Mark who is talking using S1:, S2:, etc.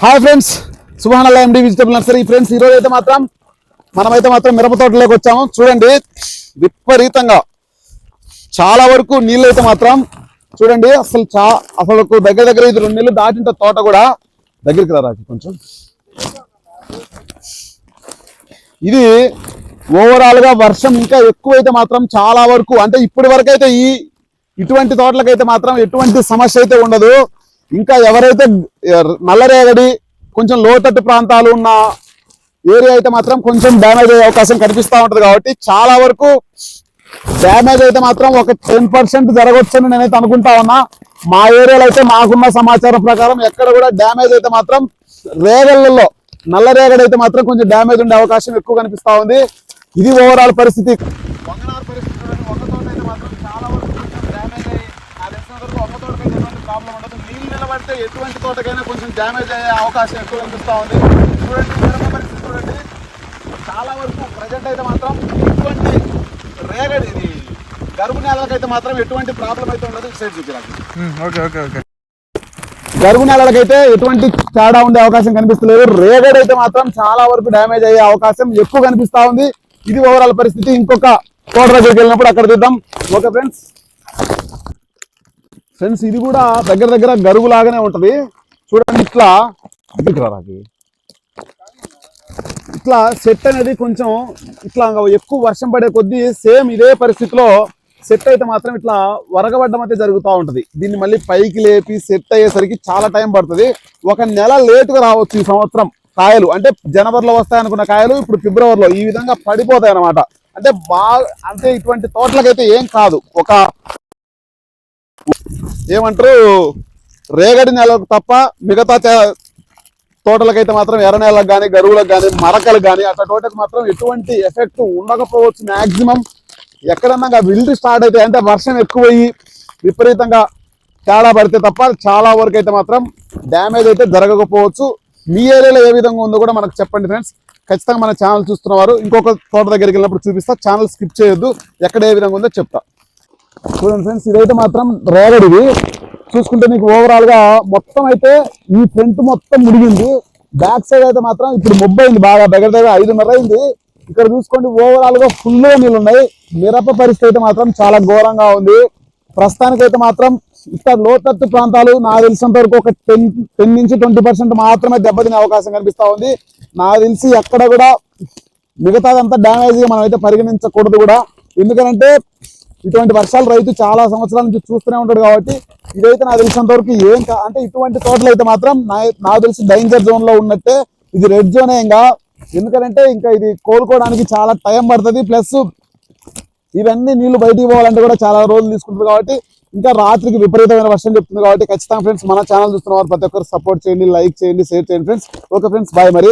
S1: Hi friends సుభానల్లా MD vegetable nursery friends ఈరోజు అయితే మాత్రం మనమైతే మాత్రం మిరప తోటలోకి వచ్చాము. చూడండి విపరీతంగా. చాలా వరకు నీళ్ళు అయితే మాత్రం చూడండి అసలు చా అసలు దగ్గర దగ్గర ఇది రెండు నెలలు దాటిన తోట కూడా దగ్గరికి రాజు కొంచెం. ఇది ఓవరాల్గా వర్షం ఇంకా ఎక్కువైతే మాత్రం చాలా వరకు అంటే ఇప్పటి వరకు అయితే ఈ ఇటువంటి తోటలకైతే మాత్రం ఎటువంటి సమస్య అయితే ఉండదు. ఇంకా ఎవరైతే నల్లరేగడి కొంచెం లోతట్టు ప్రాంతాలు ఉన్న ఏరియా అయితే మాత్రం కొంచెం డ్యామేజ్ అయ్యే అవకాశం కనిపిస్తూ ఉంటుంది కాబట్టి చాలా వరకు డ్యామేజ్ అయితే మాత్రం ఒక టెన్ పర్సెంట్ జరగవచ్చని నేనైతే అనుకుంటా ఉన్నా. మా ఏరియాలో అయితే మాకున్న సమాచారం ప్రకారం ఎక్కడ కూడా డ్యామేజ్ అయితే మాత్రం రేగళ్ళలో నల్ల రేగడి అయితే మాత్రం కొంచెం డ్యామేజ్ ఉండే అవకాశం ఎక్కువ కనిపిస్తా ఉంది. ఇది ఓవరాల్ పరిస్థితి వంగనార్ పరిస్థితి చూడండి, వంగ తోట అయితే మాత్రం చాలా వరకు కొంచెం డ్యామేజ్ అయ్యి నాకు తెలిసినంత వరకు వంగ తోటకైతే ఎటువంటి ప్రాబ్లం ఉండదు. నీళ్ళు నిలబడితే ఎటువంటి తోటకైనా కొంచెం డ్యామేజ్ అయ్యే అవకాశం ఎక్కువ కనిపిస్తా ఉంది. చూడండి మిరప పరిస్థితి చూడండి. చాలా వరకు ప్రజెంట్ అయితే మాత్రం ఎటువంటి రేగడి ఇది గరుగు నేలకైతే మాత్రం ఎటువంటి ప్రాబ్లం అయితే ఉండదు. సైడ్ చూపిరాకి.
S2: Okay okay okay.
S1: గరుగు నేలకైతే ఎటువంటి తేడా ఉండే అవకాశం కనిపిస్తలేదు. రేగడి అయితే మాత్రం చాలా వరకు డ్యామేజ్ అయ్యే అవకాశం ఎక్కువ కనిపిస్తా ఉంది. ఇది ఓవరాల్ పరిస్థితి. ఇంకొక తోట దగ్గరికి వెళ్ళినప్పుడు అక్కడ చూద్దాం. ఓకే ఫ్రెండ్స్ ఫ్రెండ్స్ ఇది కూడా దగ్గర దగ్గర గరుగు లాగానే ఉంటది. చూడండి ఇట్లా. రాకి. ఇట్లా సెట్ అనేది కొంచెం ఇట్లా ఎక్కువ వర్షం పడే కొద్దీ సేమ్ ఇదే పరిస్థితిలో సెట్ అయితే మాత్రం ఇట్లా వరగబడ్డం అయితే జరుగుతూ ఉంటుంది. దీన్ని మళ్ళీ పైకి లేపి సెట్ అయ్యేసరికి చాలా టైం పడుతుంది. ఒక నెల లేటుగా రావచ్చు ఈ సంవత్సరం కాయలు. అంటే జనవరిలో వస్తాయనుకున్న కాయలు ఇప్పుడు ఫిబ్రవరిలో ఈ విధంగా పడిపోతాయి అన్నమాట. అంటే బాగా అంటే ఇటువంటి తోటలకైతే ఏం కాదు. ఒక ఏమంటారు? రేగడి నెలకు తప్ప మిగతా తోటలకైతే మాత్రం ఎర్ర నేలకు కానీ గరువులకు కానీ మరకలు కానీ అట్లా తోటకు మాత్రం ఎటువంటి ఎఫెక్ట్ ఉండకపోవచ్చు మ్యాక్సిమం ఎక్కడన్నా విల్డ్ స్టార్ట్ అయితే అంటే వర్షం ఎక్కువయ్యి విపరీతంగా తేడా పడితే తప్ప చాలా వరకు అయితే మాత్రం డ్యామేజ్ అయితే జరగకపోవచ్చు. మీ ఏరియాలో ఏ విధంగా ఉందో కూడా మనకు చెప్పండి ఫ్రెండ్స్. ఖచ్చితంగా మన ఛానల్ చూస్తున్నవారు ఇంకొక తోట దగ్గరికి వెళ్ళినప్పుడు చూపిస్తా. ఛానల్ స్కిప్ చేయొద్దు. ఎక్కడ ఏ విధంగా ఉందో చెప్తా. చూడండి ఫ్రెండ్స్ ఇదైతే మాత్రం రేగడిది చూసుకుంటే మీకు ఓవరాల్గా మొత్తం అయితే ఈ ఫ్రంట్ మొత్తం ముడిగింది. బ్యాక్ సైడ్ అయితే మాత్రం ఇప్పుడు ముబ్బై అయింది బాగా దగ్గర దగ్గర ఐదున్నర అయింది. ఇక్కడ చూసుకోండి ఓవరాల్గా ఫుల్ నీళ్ళు ఉన్నాయి. మిరప పరిస్థితి అయితే మాత్రం చాలా ఘోరంగా ఉంది. ప్రస్తుతానికి అయితే మాత్రం ఇక్కడ లోతట్టు ప్రాంతాలు నాకు తెలిసినంత వరకు ఒక టెన్ టెన్ నుంచి ట్వంటీ పర్సెంట్ మాత్రమే దెబ్బతినే అవకాశం కనిపిస్తూ ఉంది. నాకు తెలిసి ఎక్కడ కూడా మిగతాదంతా డ్యామేజ్గా మనం అయితే పరిగణించకూడదు కూడా. ఎందుకంటే ఇటువంటి వర్షాలు రైతు చాలా సంవత్సరాల నుంచి చూస్తూనే ఉంటాడు కాబట్టి ఇదైతే నాకు తెలిసినంత వరకు ఏం కా అంటే ఇటువంటి తోటలు అయితే మాత్రం నా- నాకు తెలిసి డేంజర్ జోన్లో ఉన్నట్టే ఇది రెడ్ జోన్ ఇంకా. ఎందుకంటే ఇంకా ఇది కోలుకోవడానికి చాలా టైం పడుతుంది. ప్లస్ ఇవన్నీ నీళ్ళు బయటికి పోవాలంటే కూడా చాలా రోజులు తీసుకుంటారు కాబట్టి ఇంకా రాత్రికి విపరీతమైన వర్షం చెప్తుంది కాబట్టి ఖచ్చితంగా ఫ్రెండ్స్ మన ఛానల్ చూస్తున్న వారు ప్రతి ఒక్కరు సపోర్ట్ చేయండి లైక్ చేయండి షేర్ చేయండి ఫ్రెండ్స్ ఓకే ఫ్రెండ్స్ బాయ్ మరి.